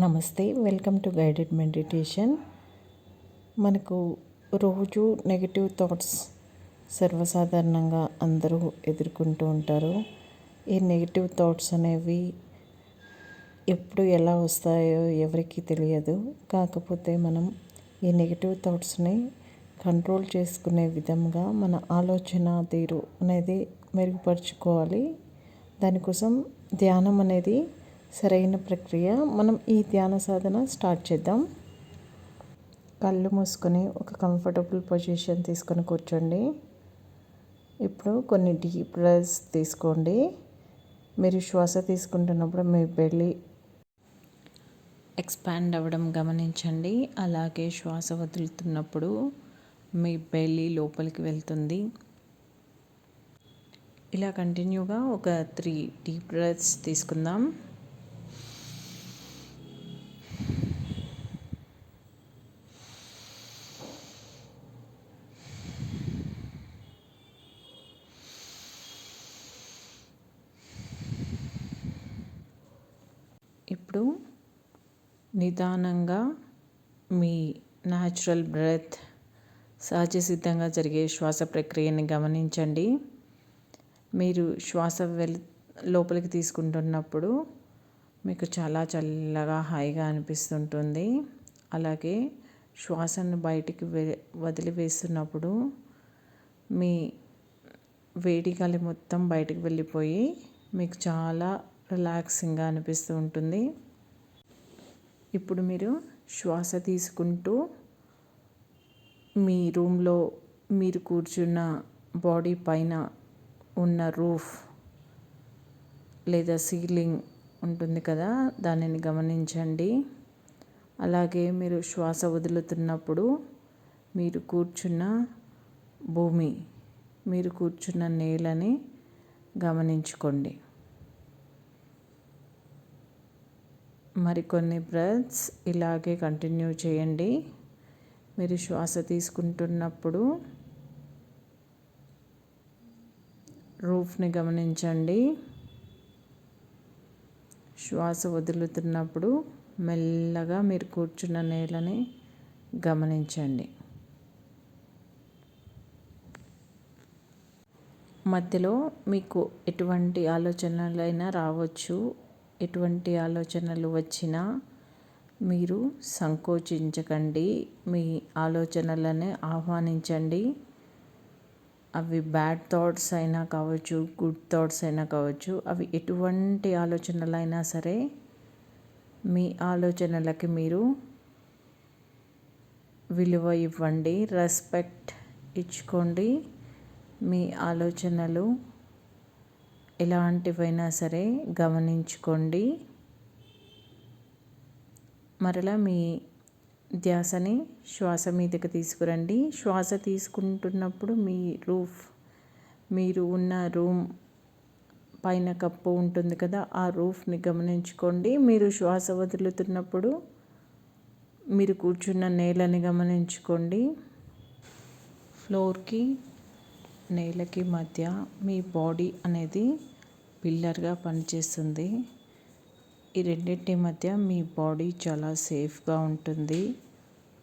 నమస్తే welcome to guided meditation. మనకు రోజు నెగిటివ్ థాట్స్ సర్వసాధారణంగా అందరూ ఎదుర్కొంటూ ఉంటారు. ఈ నెగిటివ్ థాట్స్ అనేవి ఎప్పుడు ఎలా వస్తాయో ఎవరికీ తెలియదు. కాకపోతే మనం ఈ నెగిటివ్ థాట్స్ని కంట్రోల్ చేసుకునే విధంగా మన ఆలోచన తీరు అనేది మెరుగుపరుచుకోవాలి. దానికోసం ధ్యానం అనేది సరైన ప్రక్రియ. మనం ఈ ధ్యాన సాధన స్టార్ట్ చేద్దాం. కళ్ళు మూసుకొని ఒక కంఫర్టబుల్ పొజిషన్ తీసుకొని కూర్చోండి. ఇప్పుడు కొన్ని డీప్ బ్రెస్ తీసుకోండి. మీరు శ్వాస తీసుకుంటున్నప్పుడు మీ బెల్లి ఎక్స్పాండ్ అవ్వడం గమనించండి. అలాగే శ్వాస వదులుతున్నప్పుడు మీ బెల్లి లోపలికి వెళ్తుంది. ఇలా కంటిన్యూగా ఒక త్రీ డీప్ బ్రెత్స్ తీసుకుందాం. ఇప్పుడు నిదానంగా మీ న్యాచురల్ బ్రెత్ సహజ సిద్ధంగా జరిగే శ్వాస ప్రక్రియని గమనించండి. మీరు శ్వాస వెల్ లోపలికి తీసుకుంటున్నప్పుడు మీకు చాలా చల్లగా హాయిగా అనిపిస్తుంటుంది. అలాగే శ్వాసను బయటికి వె వదిలివేస్తున్నప్పుడు మీ వేడి గాలి మొత్తం బయటికి వెళ్ళిపోయి మీకు చాలా రిలాక్సింగ్గా అనిపిస్తూ ఉంటుంది. ఇప్పుడు మీరు శ్వాస తీసుకుంటూ మీ రూమ్లో మీరు కూర్చున్న బాడీ పైన ఉన్న రూఫ్ లేదా సీలింగ్ ఉంటుంది కదా దానిని గమనించండి. అలాగే మీరు శ్వాస వదులుతున్నప్పుడు మీరు కూర్చున్న భూమి మీరు కూర్చున్న నేలని గమనించుకోండి. మరికొన్ని బ్రెత్స్ ఇలాగే కంటిన్యూ చేయండి. మీరు శ్వాస తీసుకుంటున్నప్పుడు రూఫ్ని గమనించండి. శ్వాస వదులుతున్నప్పుడు మెల్లగా మీరు కూర్చున్న నేలని గమనించండి. మధ్యలో మీకు ఎటువంటి ఆలోచనలైనా రావచ్చు. ఎటువంటి ఆలోచనలు వచ్చినా మీరు సంకోచించకండి. మీ ఆలోచనలని ఆహ్వానించండి. అవి బ్యాడ్ థాట్స్ అయినా కావచ్చు గుడ్ థాట్స్ అయినా కావచ్చు అవి ఎటువంటి ఆలోచనలైనా సరే మీ ఆలోచనలకి మీరు విలువ ఇవ్వండి. రెస్పెక్ట్ ఇచ్చుకోండి. మీ ఆలోచనలు ఎలాంటివైనా సరే గమనించుకోండి. మరలా మీ ధ్యాసని శ్వాస మీదకి తీసుకురండి. శ్వాస తీసుకుంటున్నప్పుడు మీ రూఫ్ మీరు ఉన్న రూమ్ పైన కప్పు ఉంటుంది కదా ఆ రూఫ్ని గమనించుకోండి. మీరు శ్వాస వదులుతున్నప్పుడు మీరు కూర్చున్న నేలని గమనించుకోండి. ఫ్లోర్కి నేలకి మధ్య మీ బాడీ అనేది పిల్లర్గా పనిచేస్తుంది. ఈ రెండింటి మధ్య మీ బాడీ చాలా సేఫ్గా ఉంటుంది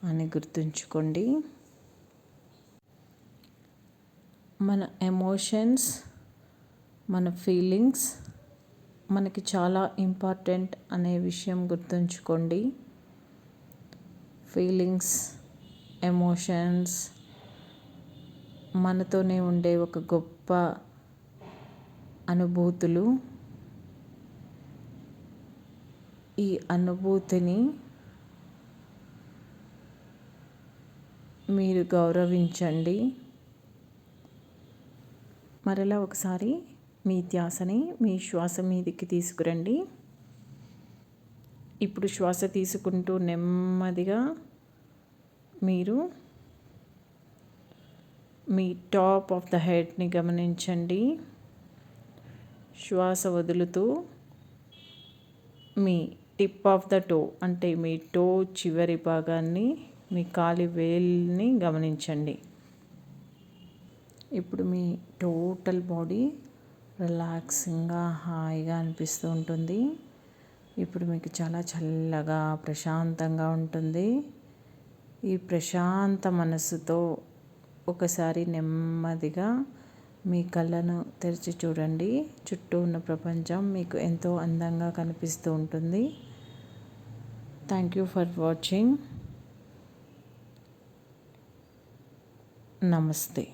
అని గుర్తుంచుకోండి. మన ఎమోషన్స్ మన ఫీలింగ్స్ మనకి చాలా ఇంపార్టెంట్ అనే విషయం గుర్తుంచుకోండి. ఫీలింగ్స్ ఎమోషన్స్ మనతోనే ఉండే ఒక గొప్ప అనుభూతులు. ఈ అనుభూతిని మీరు గౌరవించండి. మరలా ఒకసారి మీ ధ్యాసని మీ శ్వాస మీదకి తీసుకురండి. ఇప్పుడు శ్వాస తీసుకుంటూ నెమ్మదిగా మీరు మీ టాప్ ఆఫ్ ద హెడ్ని గమనించండి. శ్వాస వదులుతూ మీ టిప్ ఆఫ్ ద టో అంటే మీ టో చివరి భాగాన్ని మీ కాలి వేల్ని గమనించండి. ఇప్పుడు మీ టోటల్ బాడీ రిలాక్సింగ్గా హాయిగా అనిపిస్తూ ఉంటుంది. ఇప్పుడు మీకు చాలా చల్లగా ప్రశాంతంగా ఉంటుంది. ఈ ప్రశాంత మనసుతో ఒకసారి నెమ్మదిగా మీ కళ్ళను తెరిచి చూడండి. చుట్టూ ఉన్న ప్రపంచం మీకు ఎంతో అందంగా కనిపిస్తూ ఉంటుంది. థ్యాంక్ యూ ఫర్ వాచింగ్ నమస్తే.